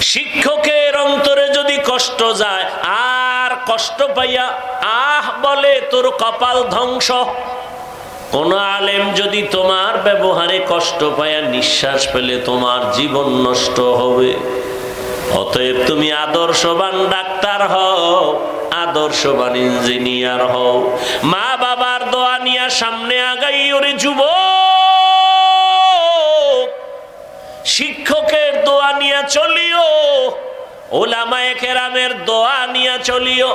শিক্ষকের অন্তরে যদি কষ্ট যায়, আর কষ্ট পাইয়া, আহ বলে তোর কপাল ধ্বংস। কোন আলেম যদি তোমার ব্যবহারে কষ্ট পায়া নিঃশ্বাস পেলে তোমার জীবন নষ্ট হবে। অতএব তুমি আদর্শবান ডাক্তার হও, আদর্শবান ইঞ্জিনিয়ার হও। মা বাবার দোয়া নিয়ে সামনে আগাই, ওরে যুবক! দোয়া নিয়ে চলিও। ওলামায়ে কেরামের দোয়া নিয়ে চলিও।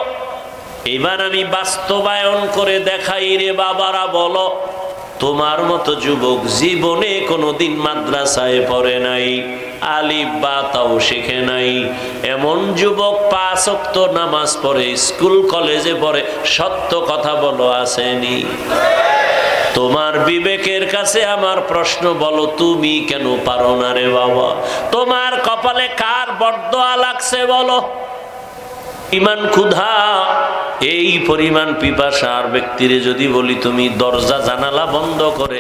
এবার আমি বাস্তবায়ন করে দেখাই রে বাবারা, বলো, তোমার মতো যুবক জীবনে কোনোদিন মাদ্রাসায় পড়ে নাই, আলিফ বা তাও শেখে নাই। এমন যুবক পাঁচ অক্ত নামাজ পড়ে, স্কুল কলেজে পড়ে, সত্য কথা বলো, আসেনি। তোমার বিবেকের কাছে আমার প্রশ্ন বলো তুমি কেন পারো না রে বাবা? তোমার কপালে কার বরদোয়া লাগছে বলো? ইমান ক্ষুধা এই পরিমাণ পিপাসার ব্যক্তিরে যদি বলি তুমি দরজা জানালা বন্ধ করে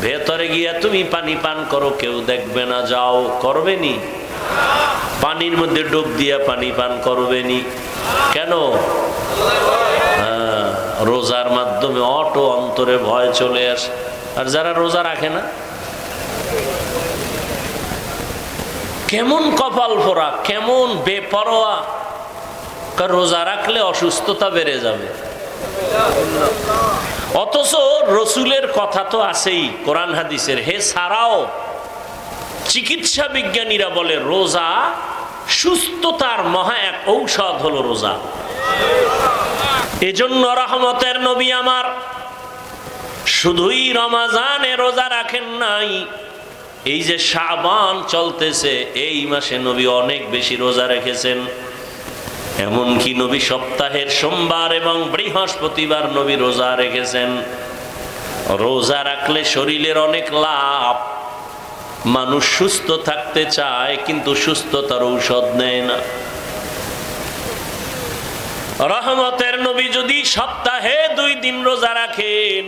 ভেতরে গিয়া তুমি পানি পান করো কেউ দেখবে না যাও করবে নি? পানির মধ্যে ডুব দিয়া পানি পান করবে নি? কেন? হ্যাঁ, রোজার মাধ্যমে অটো অন্তরে ভয় চলে আসে। আর যারা রোজা রাখে না? কেমন কপাল ফোরা কেমন বেপরোয়া। কারণ রোজা রাখলে অসুস্থতা বেড়ে যাবে। অথচ রসুলের কথা তো আছেই, কোরআন হাদিসের। হে সারাও, চিকিৎসা বিজ্ঞানীরা বলে, রোজা সুস্থতার মহা এক ঔষধ হলো রোজা। এজন্য রহমতের নবী আমার শুধুই রমাজানে রোজা রাখেন নাই। এই যে সাবান চলতেছে, এই মাসে নবী অনেক বেশি রোজা রেখেছেন। এমনকি নবী সপ্তাহের সোমবার এবং বৃহস্পতিবার নবী রোজা রেখেছেন। রোজা রাখলে শরীরের অনেক লাভ। মানুষ সুস্থ থাকতে চায়, কিন্তু সুস্থতার ঔষধ নেয় না। রহমতের নবী যদি সপ্তাহে দুই দিন রোজা রাখেন,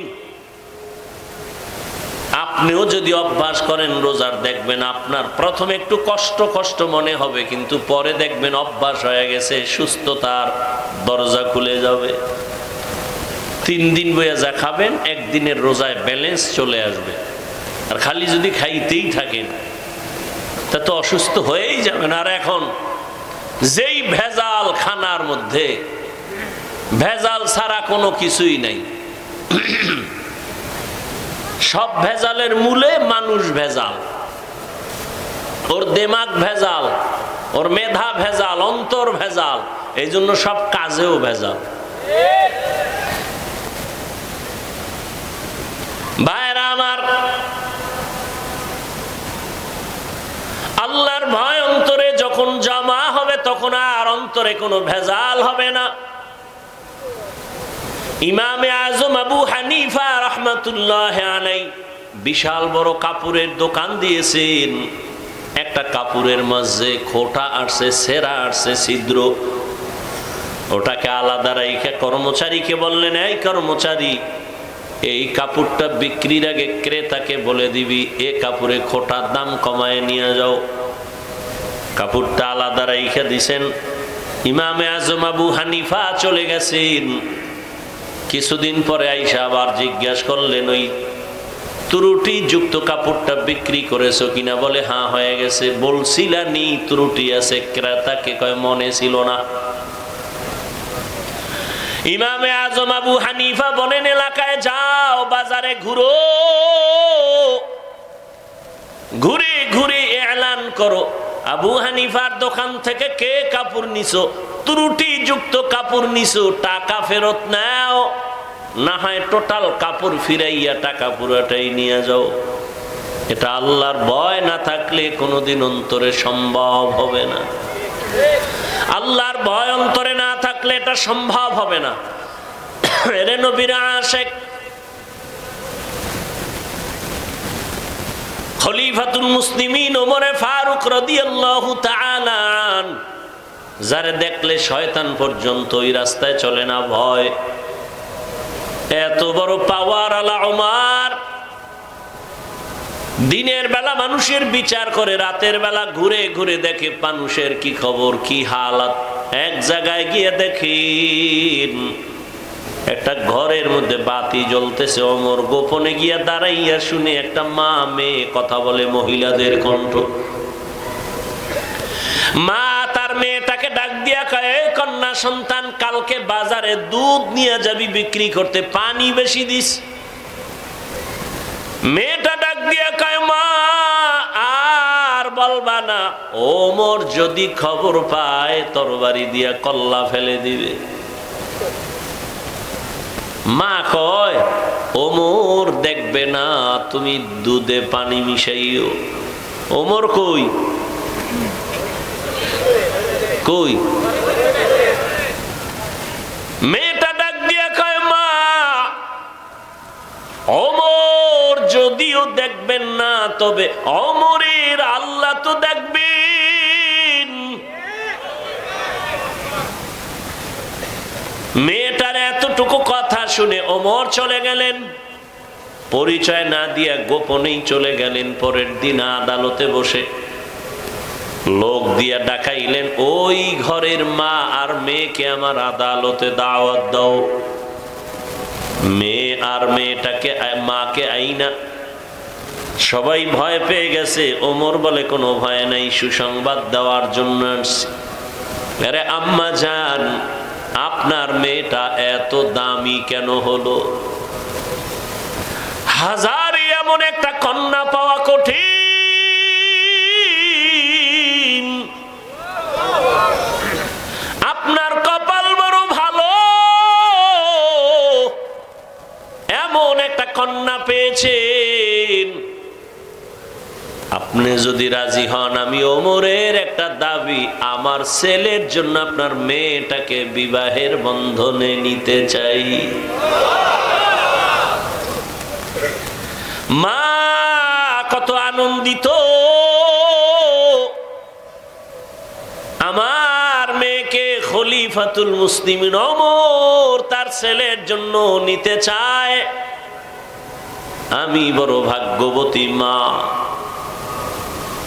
আপনিও যদি অভ্যাস করেন রোজার, দেখবেন আপনার প্রথমে একটু কষ্ট কষ্ট মনে হবে, কিন্তু পরে দেখবেন অভ্যাস হয়ে গেছে, সুস্থতার দরজা খুলে যাবে। তিন দিন বইয়া যা খাবেন, একদিনের রোজায় ব্যালেন্স চলে আসবে। আর খালি যদি খাইতেই থাকেন, তা তো অসুস্থ হয়েই যাবেন। আর এখন যেই ভেজাল খানার মধ্যে ভেজাল ছাড়া কোনো কিছুই নাই। সব ভেজালের মূলে মানুষ ভেজাল। ওর দেমাগ ভেজাল, ওর মেধা ভেজাল, অন্তর ভেজাল এই জন্য সব কাজেও ভেজাল। ভাইরা আমার, আল্লাহর ভয় অন্তরে যখন জমা হবে, তখন আর অন্তরে কোনো ভেজাল হবে না। ইমামে আজম আবু হানিফা রহমতুল্লাহ আলাই বিশাল বড় কাপড়ের দোকান দিয়েছেন। একটা কাপড়ের মাঝে খোটা আসছে, সেরা আসছে, ছিদ্র। ওটাকে আলাদা রাইখে কর্মচারীকে বললেন, এই কর্মচারী, এই কাপড়টা বিক্রির আগে ক্রেতাকে বলে দিবি, এ কাপড়ে খোটার দাম কমায় নিয়ে যাও। কাপড়টা আলাদা রাইখে দিছেন। ইমামে আজম আবু হানিফা চলে গেছেন। কিছুদিন পরে আইসা আবার জিজ্ঞাসা করলেন, ওই ত্রুটি যুক্ত কাপড়টা বিক্রি করেছ কিনা? বলে হ্যাঁ হয়ে গেছে। বলছিলা, নি, ত্রুটি আছে। ক্রেতাকে কয়, মনে ছিল না। ইমামে আজম আবু হানিফা বলেন, এলাকায় যাও, বাজারে ঘুরো। ঘুরে ঘুরে এলান করো। আবু হানিফার দোকান থেকে কে কাপড় নিছো? ত্রুটি যুক্ত কাপড় নিছো, টাকা ফেরত নাও। না হয় টোটাল কাপড় ফিরাইয়া টাকা পুরোটাই নিয়ে যাও। এটা আল্লাহর ভয় না থাকলে কোনোদিন অন্তরে সম্ভব হবে না। আল্লাহর ভয় অন্তরে না থাকলে এটা সম্ভব হবে না। যারে দেখলে শয়তান পর্যন্ত ওই রাস্তায় চলে না ভয়। এত বড় পাওয়ার আলা ওমর দিনের বেলা মানুষের বিচার করে, রাতের বেলা ঘুরে ঘুরে দেখে মানুষের কি খবর, কি হালাত। এক জায়গায় গিয়ে দেখেন, একটা ঘরের মধ্যে বাতি জ্বলতেছে, অমর গোপনে গিয়া দাঁড়াইয়া শুনে একটা মা মেয়ে কথা বলে মহিলাদের কণ্ঠ। মা ডাক দিয়া কয়, "এই কন্যা সন্তান, কালকে বাজারে দুধ নিয়ে যাবি, বিক্রি করতে পানি বেশি দিস। মেয়েটা ডাক দিয়া কয়, মা, আর বলবা না, ওমর যদি খবর পায়, তরবারি দিয়া কল্লা ফেলে দিবে। মা কয়, ওমর, দেখবে না, তুমি দুধে পানি মিশাইও। ওমর কই কই? মেয়েটা ডাক দিয়া কয়, মা, অমর যদিও দেখবেন না, তবে অমরের আল্লাহ তো দেখবেন। মেয়েটার এতটুকু কথা শুনে অমর চলে গেলেন। পরিচয় না দিয়া গোপনেই চলে গেলেন পরের দিন আদালতে বসে। লোক দিয়া ডাকাইলেন, ওই ঘরের মা আর মেয়েকে আমার আদালতে দাওয়াত দাও। মেয়ে আর মেয়েটাকে মাকে আইনা। সবাই ভয় পেয়ে গেছে। ওমর বলে, কোনো ভয় নাই, সুসংবাদ দেওয়ার জন্য আরে আম্মা যান আপনার মেয়েটা এত দামি কেন হলো? হাজার এমন একটা কন্যা পাওয়া কঠিন। কন্যা পেয়েছেন। আপনি যদি রাজি হন, আমি ওমরের একটা দাবি, আমার ছেলের জন্য আপনার মেয়েটাকে বিবাহের বন্ধনে নিতে চাই। মা, কত আনন্দিত। আমার মেয়েকে খলিফাতুল মুসলিম অমর তার ছেলের জন্য নিতে চায়। আমি বড় ভাগ্যবতী মা।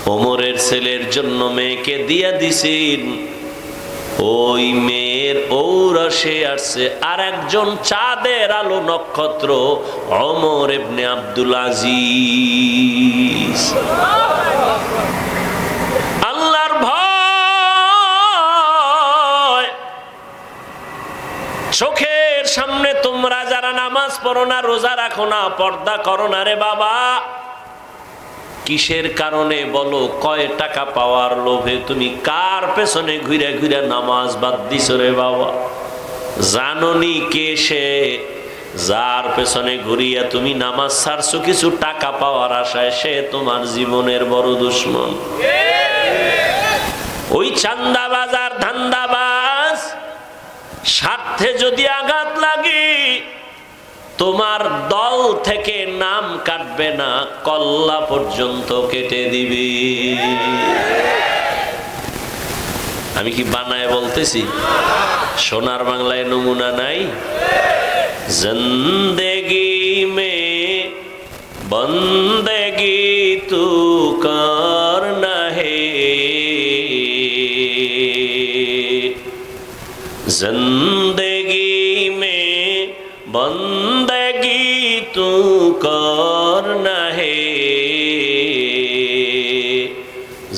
ওমরের ছেলের জন্য মেয়েকে দিয়া দিছেন। ওই মেয়ের ঔরসে আসছে। আর একজন চাঁদের আলো নক্ষত্র অমর এবনে আব্দুল আজিজ। যারা নামাজ পড়ো না, রোজা রাখো না, পর্দা করো না রে বাবা। কিসের কারণে বলো, কয় টাকা পাওয়ার লোভে তুমি কার পেছনে ঘুরে ঘুরে নামাজ বাদ দিছ রে বাবা? জাননি কে সে? যার পেছনে ঘুরিয়া তুমি নামাজ ছাড়ছো, কিছু টাকা পাওয়ার আশায় সে তোমার জীবনের বড় দুশ্মন। ওই চান্দাবাজ আর ধান্দাবাজ, স্বার্থে যদি আঘাত লাগে তোমার দল থেকে নাম কাটবে না, কল্লা পর্যন্ত কেটে দিবি। আমি কি বানায় বলতেছি? সোনার বাংলায় নমুনা নাই? জিন্দেগি মে বন্দেগি তু করনা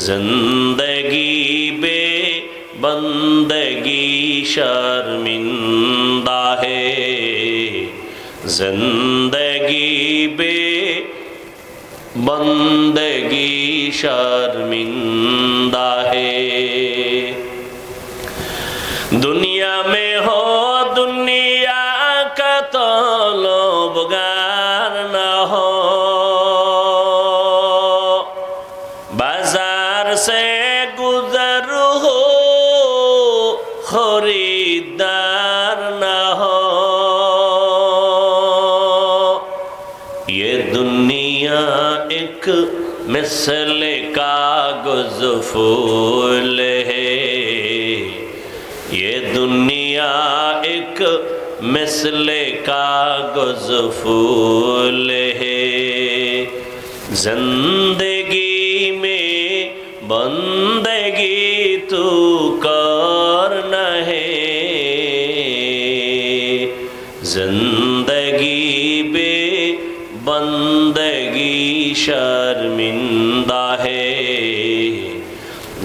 जिंदगी बे बंदगी शर्मिंदा है जिंदगी बे बंदगी शर्मिंदा है दुनिया में हो दुनिया का तो लोबगार मिसल कागज़ फूल है। ये दुनिया एक मिसल कागज़ फूल है। ज़िंदगी में बंदगी तू कर नहे ज़िंदगी शर्मिंदा है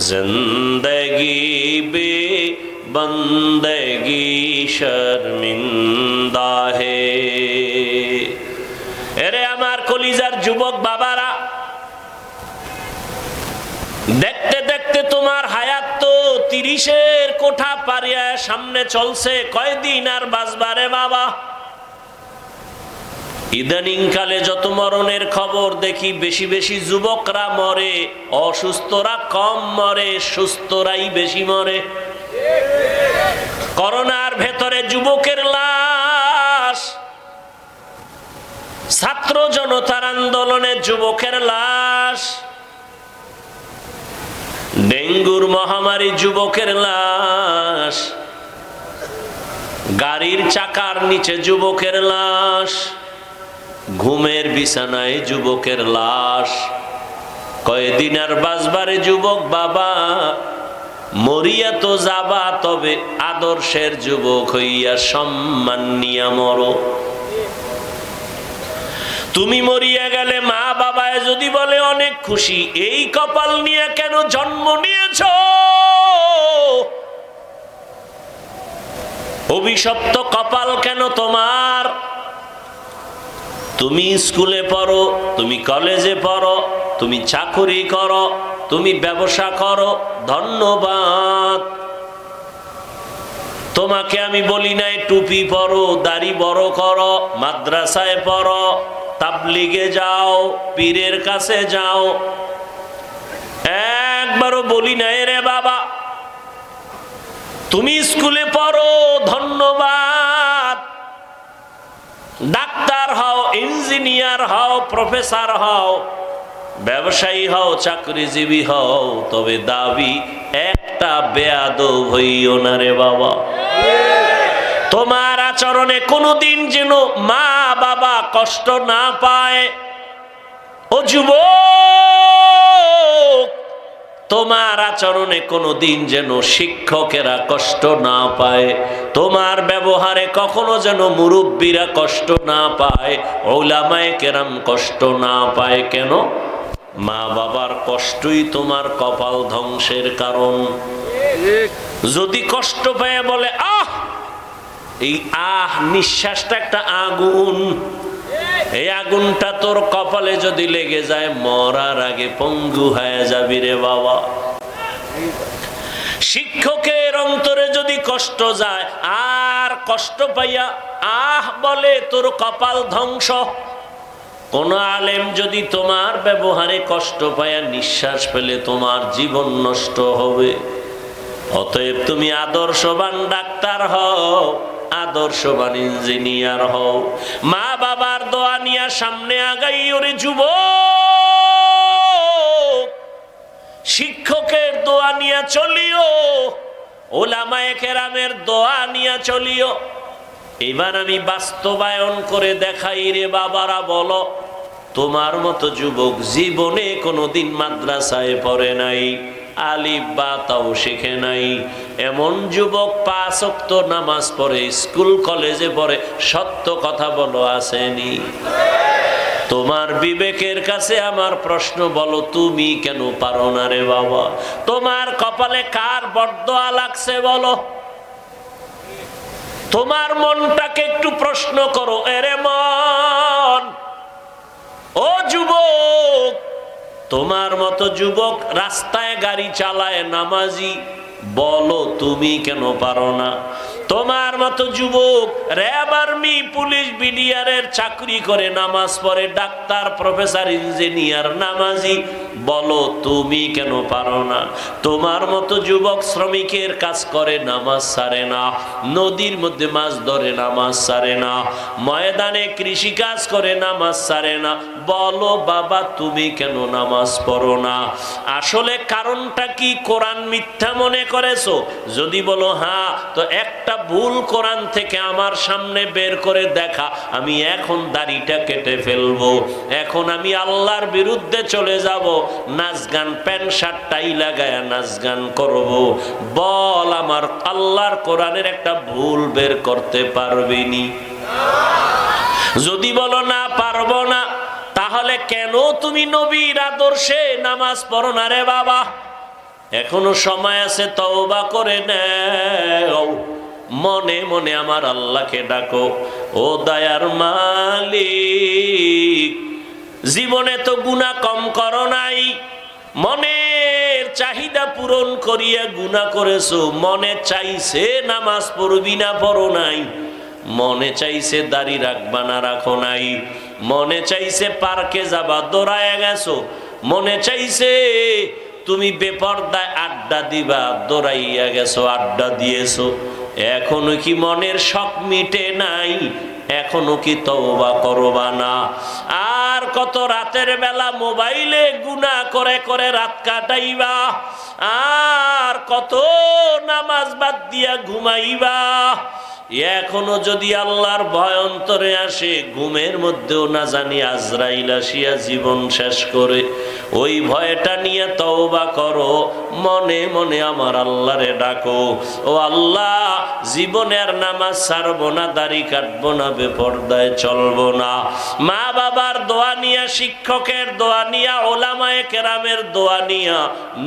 जिंदगी बे बंदगी शर्मिंदा है এরে আমার কলিজার যুবক বাবারা দেখতে দেখতে তোমার হায়াত তো তিরিশের কোঠা পারিয়া সামনে চলছে কয়দিন আর বাজবারে বাবা ইদানিং কালে যত মরণের খবর দেখি, বেশি বেশি যুবকরা মরে, অসুস্থরা কম মরে, সুস্থরাই বেশি মরে। করোনার ভেতরে যুবকের লাশ, ছাত্র জনতার আন্দোলনে যুবকের লাশ, ডেঙ্গুর মহামারী যুবকের লাশ, গাড়ির চাকার নিচে যুবকের লাশ। ঘুমের বিছানায় যুবকের লাশ। কয়েদিন আর বাজবারে যুবক বাবা? মরিয়া তো যাবা, তবে আদর্শের যুবক হইয়া সম্মান নিয়া মরো। তুমি মরিয়া গেলে মা বাবায় যদি বলে অনেক খুশি, এই কপাল নিয়ে কেন জন্ম নিয়েছ? অভিশপ্ত কপাল কেন তোমার? তুমি স্কুলে পড়ো, তুমি কলেজে পড়ো, তুমি চাকুরি করো, তুমি ব্যবসা করো, ধন্যবাদ। তোমাকে আমি বলি নাই, টুপি পরো, দাড়ি বড় করো, মাদ্রাসায় পড়ো, তাবলিগে যাও, পীরের কাছে যাও। একবারও বলি নাই রে বাবা। তুমি স্কুলে পড়ো, ধন্যবাদ। ডাক্তার হও, ইঞ্জিনিয়ার হও, প্রফেসর হও, ব্যবসায়ী হও, চাকরিজীবী হও, তবে দাবি একটা বেয়াদ হইও না রে বাবা। তোমার আচরণে কোনোদিন যেন মা বাবা কষ্ট না পায়। ও যুবক! তোমার আচরণে কোনোদিন যেন শিক্ষকেরা কষ্ট না পায়, তোমার ব্যবহারে কখনো যেন মুরব্বীরা কষ্ট না পায়, ওলামায় কেরাম কষ্ট না পায় কেন? মা বাবার কষ্টই তোমার কপাল ধ্বংসের কারণ। যদি কষ্ট পায় বলে, আহ! এই আহ নিঃশ্বাসটা একটা আগুন। এই আগুনটা তোর কপালে যদি লেগে যায়, মরার আগে পঙ্গু হয়ে যাবি রে বাবা। শিক্ষকের অন্তরে যদি কষ্ট যায়, আর কষ্ট পাইয়া, আহ বলে তোর কপাল ধ্বংস। কোন আলেম যদি তোমার ব্যবহারে কষ্ট পায়া নিঃশ্বাস পেলে তোমার জীবন নষ্ট হবে। অতএব তুমি আদর্শবান ডাক্তার হও। আদর্শবান ইঞ্জিনিয়ার হও। মা বাবার দোয়া নিয়ে সামনে আগাই, ওরে যুব শিক্ষকের দোয়া নিয়ে চলিও, ওলামায়ে দোয়া নিয়ে চলিও। এবার আমি বাস্তবায়ন করে দেখাই রে বাবারা, বলো, তোমার মতো যুবক জীবনে কোনোদিন মাদ্রাসায় পড়ে নাই। আলিফ বা তাও শেখে নাই। এমন যুবক পাঁচ অক্ত নামাজ পড়ে, স্কুল, কলেজে পড়ে, সত্য কথা বলো, আসেনি। তোমার বিবেকের কাছে আমার প্রশ্ন, বলো, তুমি কেন পারো না রে বাবা? তোমার কপালে কার বরদোয়া লাগছে, বলো? তোমার মনটাকে একটু প্রশ্ন করো, এরে মন। ও যুবক তোমার মতো যুবক রাস্তায় গাড়ি চালায় নামাজি বলো তুমি কেন পারো না? তোমার মতো যুবক র্যাব আর্মি পুলিশ বিডিআরের চাকরি করে, নামাজ পড়ে, ডাক্তার, প্রফেসর, ইঞ্জিনিয়ার, নামাজি। বলো, তুমি কেন পারো না? তোমার মতো যুবক শ্রমিকের কাজ করে, নামাজ সারে না। নদীর মধ্যে মাছ ধরে, নামাজ সারে না। ময়দানে কৃষি কাজ করে, নামাজ সারে না। বলো, বাবা, তুমি কেন নামাজ পড়ো না? আসলে কারণটা কি কোরআন মিথ্যা মনে করেছ? যদি বলো হ্যাঁ তো একটা ভুল কোরআন থেকে আমার সামনে বের করে দেখা, আমি এখন দাড়িটা কেটে ফেলব। এখন আমি আল্লাহর বিরুদ্ধে চলে যাব, নাচ গান, প্যান্ট, শার্ট, টাই লাগায় নাচ গান করব। বল আমার, আল্লাহর কোরআনের একটা ভুল বের করতে পারবিনি। যদি বলো না, পারব না, তাহলে কেন তুমি নবীর আদর্শে নামাজ পড়ো না রে বাবা? এখনও সময় আছে, তওবা করে নেও। মনে মনে আমার আল্লাহকে ডাকো, ও দয়ার মালিক। জীবনে তো গুণা কম করো নাই, মনের চাহিদা পূরণ করিয়া গুণা করেছ, মনে চাইছে নামাজ পড়বি না, পড়ো নাই। মনে চাইছে দাড়ি রাখবা না, রাখো নাই। মনে চাইছে পার্কে যাবা দৌড়ায় গেছো। মনে চাইছে তুমি বেপর্দায় আড্ডা দিবা, দৌড়াইয়া গেছো, আড্ডা দিয়েছ। এখনও কি মনের শখ মিটে নাই? এখনও কি তওবা করবা না? আর কত রাতের বেলা মোবাইলে গুনা করে করে রাত কাটাইবা? আর কত নামাজ বাদ দিয়া ঘুমাইবা? এখনও যদি আল্লাহর ভয় অন্তরে আসে, ঘুমের মধ্যেও না জানি আজরাইল আসিয়া জীবন শেষ করে। ওই ভয়টা নিয়ে তওবা করো, মনে মনে আমার আল্লাহরে ডাকো। ও আল্লাহ জীবনের নামাজ ছাড়বো না, দাড়ি কাটবো না, বেপর্দায় চলবো না। মা বাবার দোয়া নিয়া, শিক্ষকের দোয়া নিয়া, ওলামায়ে কেরামের দোয়া নিয়া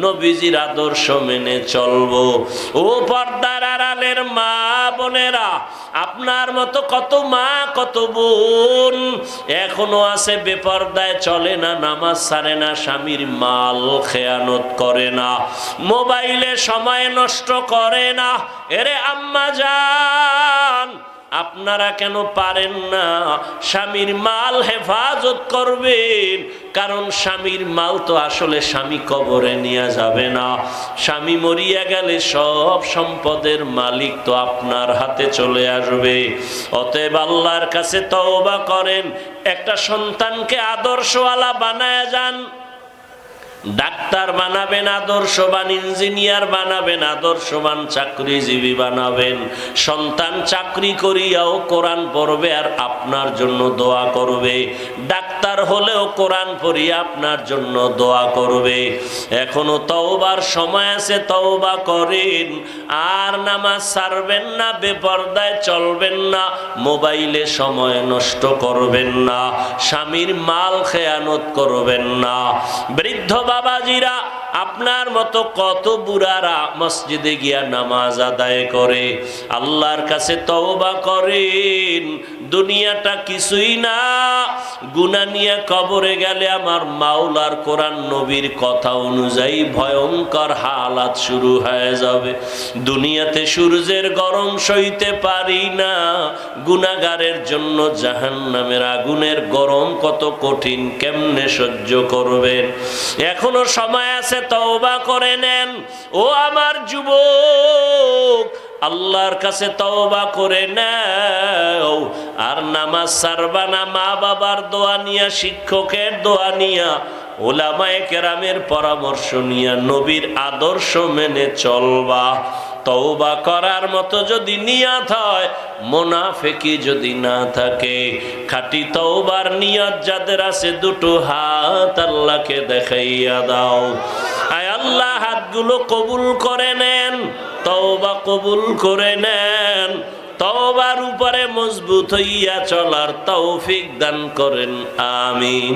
নবীজির আদর্শ মেনে চলবো। ও পর্দার আড়ালের মা বোনেরা আপনার মতো কত মা, কত বোন। এখনও আছে বেপর্দায় চলে না, নামাজ সারে না, স্বামীর মাল খেয়ানত করে না। মোবাইলে সময় নষ্ট করে না। এরে আম্মা যান আপনারা কেন পারেন না? স্বামীর মাল হেফাজত করবেন। কারণ স্বামীর মাল তো আসলে স্বামী কবরে নিয়ে যাবে না। স্বামী মরিয়া গেলে সব সম্পদের মালিক তো আপনার হাতে চলে আসবে। অতএব আল্লাহর কাছে তওবা করেন। একটা সন্তানকে আদর্শওয়ালা বানায় যান। ডাক্তার বানাবেন, আদর্শবান ইঞ্জিনিয়ার বানাবেন, আদর্শবান চাকরিজীবী বানাবেন। সন্তান চাকরি করিয়াও কোরআন পড়বে আর আপনার জন্য দোয়া করবে। ডাক্তার হলেও কোরআন পড়িয়া আপনার জন্য দোয়া করবে। এখনও তওবার সময় আছে, তওবা করেন। আর নামাজ ছাড়বেন না, বেপর্দায় চলবেন না, মোবাইলে সময় নষ্ট করবেন না, স্বামীর মাল খেয়ানত করবেন না। বৃদ্ধ বাবাজিরা, আপনার মতো কত বুড়ারা মসজিদে গিয়া নামাজ আদায় করে, আল্লাহর কাছে তওবা করেন, দুনিয়াটা কিছুই না। গুনা নিয়ে কবরে গেলে আমার মাওলার কোরআন নবীর কথা অনুযায়ী ভয়ঙ্কর হালাত শুরু হয়ে যাবে। দুনিয়াতে সূর্যের গরম সইতে পারি না গুনাগারের জন্য জাহান নামের আগুনের গরম কত কঠিন, কেমনে সহ্য করবেন? এখনও সময় আছে তওবা করে নেন। ও আমার যুবক, আল্লাহর কাছে তওবা করে নাও। আর নামাজ সারবা না মা বাবার দোয়া নিয়া, শিক্ষকের দোয়া নিয়া, ওলামায়ে কেরামের পরামর্শ নিয়া, নবীর আদর্শ মেনে চলবা। তওবা করার মতো যদি নিয়াত হয় মোনাফেকি যদি না থাকে। খাটি তওবার নিয়ত যাদের আছে, দুটো হাত আল্লাহকে দেখাইয়া দাও। আয় আল্লাহ, হাতগুলো কবুল করে নেন, তওবা কবুল করে নেন। তওবার উপরে মজবুত হইয়া চলার তৌফিক দান করেন, আমিন।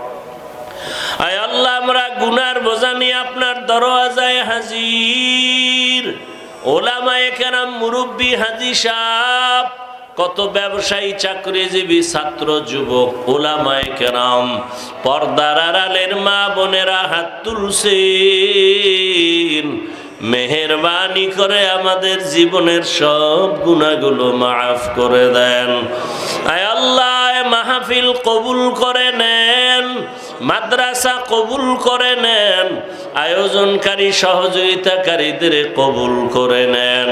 আল্লাহ, আমরা গুনার বোঝা নিয়ে আপনার দরওয়াজায় হাজির। ওলামায়ে কেরাম, মুরব্বী, হাজি সাহ কত ব্যবসায়ী, চাকরিজীবী, ছাত্র, যুবক, ওলামায়ে কেরাম, পর্দার আড়ালের মা বোনেরা হাত তুলছেন। মেহেরবানি করে আমাদের জীবনের সব গুণাগুলো মাফ করে দেন। আয় আল্লাহ মাহফিল কবুল করে নেন। মাদ্রাসা কবুল করে নেন আয়োজনকারী সহযোগিতাকারীদের কবুল করে নেন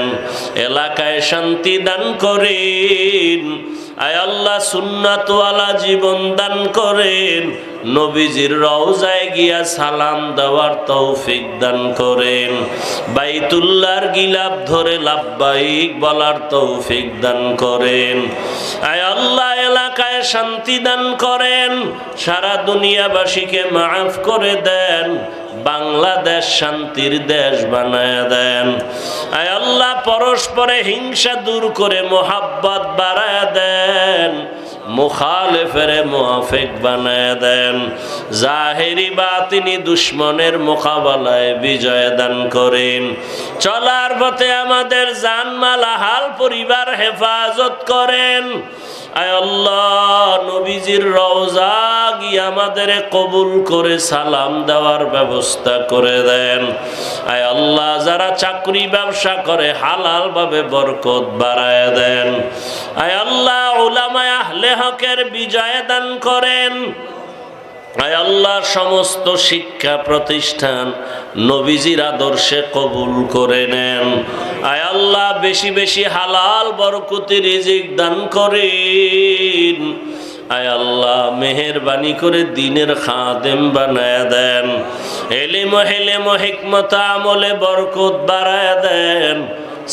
এলাকায় শান্তি দান করেন। আয় আল্লাহ সুন্নাতওয়ালা জীবন দান করেন, নবীজির রওজায় গিয়া সালাম দেওয়ার তৌফিক দান করেন। বাইতুল্লাহর গিলাপ ধরে লাভবাহিক বলার তৌফিক দান করেন। আয় আল্লাহ এলাকায় শান্তি দান করেন, সারা দুনিয়াবাসীকে মাফ করে দেন বাংলাদেশ শান্তির দেশ বানায় দেন। আয় আল্লাহ পরস্পরে হিংসা দূর করে মোহাব্বত বাড়ায় দেন। মুখালেফের মুআফিক বানায় দেন। জাহেরি বাতিনি দুশ্মনের মোকাবেলায় বিজয় দান করেন। চলার পথে আমাদের জানমাল হাল পরিবার হেফাজত করেন। আয় আল্লাহ, নবীজির রওজা গিয়ে আমাদের কবুল করে সালাম দেওয়ার ব্যবস্থা করে দেন। আয় আল্লাহ, যারা চাকরি ব্যবসা করে হালাল ভাবে বরকত বাড়ায় দেন। আয় আল্লাহ, উলামায় আহলে হকের বিজয় দান করেন। আয় আল্লাহ সমস্ত শিক্ষা প্রতিষ্ঠান নবীজির আদর্শে কবুল করে নেন। আয় আল্লাহ বেশি বেশি হালাল বরকতি রিজিক দান করেন। আয় আল্লাহ মেহেরবানি করে দিনের খাদেম বানায় দেন। এলেম হেলেম হিকমত আমলে বরকত বাড়ায় দেন।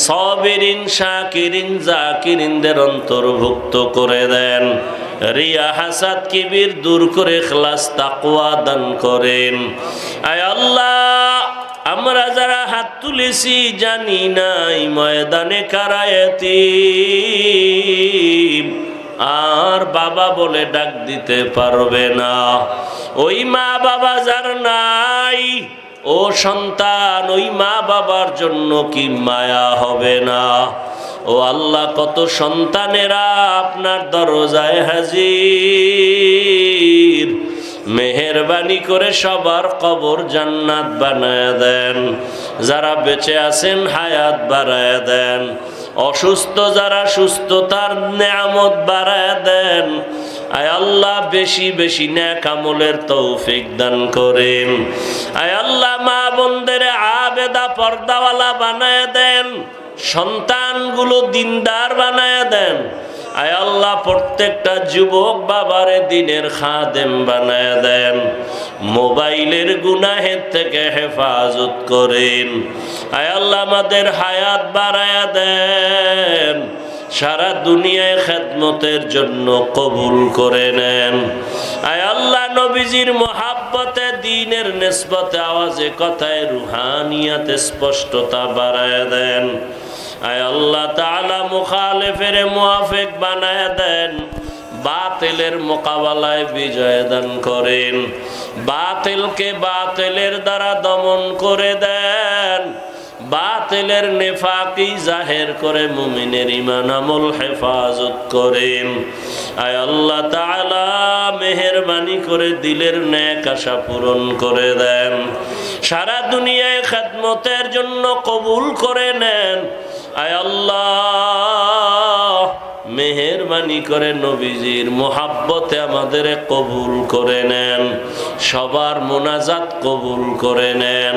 সবিরিন, শাকিরিন, জাকিরিনদের অন্তর্ভুক্ত করে দেন। রিয়া হাসাদ কিবির দূর করে খ্লাস তাকওয়া দান করেন। আয় আল্লাহ, আমরা যারা হাত তুলেছি জানি নাই ময়দানে কারায়তি আর বাবা বলে ডাক দিতে পারবে না। ওই মা বাবা যার নাই ও সন্তান, ওই মা বাবার জন্য কি মায়া হবে না? ও আল্লাহ, কত সন্তানেরা আপনার দরজায় হাজির। মেহেরবানি করে সবার কবর জান্নাত বানায় দেন। যারা বেঁচে আছেন, হায়াত বাড়ায় দেন। অসুস্থ যারা সুস্থতার নেয়ামত বাড়ায় দেন। আয় আল্লাহ বেশি বেশি ন্যাক আমলের তৌফিক দান করেন। আয় আল্লাহ মা বোনদের আবেদা পর্দাওয়ালা বানায় দেন। সন্তানগুলো দিনদার বানায় দেন। আয় আল্লাহ প্রত্যেকটা যুবক বাবারে দিনের খাদেম বানায় দেন। মোবাইলের গুনাহের থেকে হেফাজত করেন। আয় আল্লাহ আমাদের হায়াত বাড়ায় দেন। সারা দুনিয়ায় খেদমতের জন্য কবুল করে নেন। আয় আল্লাহ, নবীজির মহাব্বতে, দিনের নেসবতে আওয়াজে, কথায়, রুহানিয়াতে স্পষ্টতা বাড়ায় দেন। আয় আল্লাহ তাআলা মুখালেফের মুআফিক বানায় দেন। বাতিলের মোকাবেলায় বিজয় দান করেন। বাতিলকে বাতিলের দ্বারা দমন করে দেন। বাতিলের নেফাকি জাহের করে মুমিনের ইমান আমল হেফাজত করেন। আয় আল্লাহ তাআলা মেহেরবানি করে দিলের ন্যাক আশা পূরণ করে দেন। সারা দুনিয়ায় খেদমতের জন্য কবুল করে নেন। আয় আল্লাহ মেহেরবানি করে নবীজির মোহাব্বতে আমাদের কবুল করে নেন সবার মোনাজাত কবুল করে নেন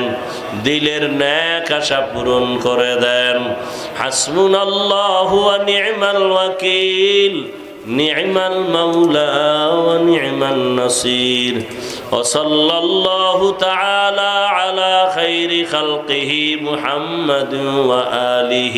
দিলের ন্যাক আশা পূরণ করে দেন হাসমুন আল্লাহ নি'মাল ওয়াকিল نعم المولى ونعم النصير وصلى الله تعالى على خير خلقه محمد وآله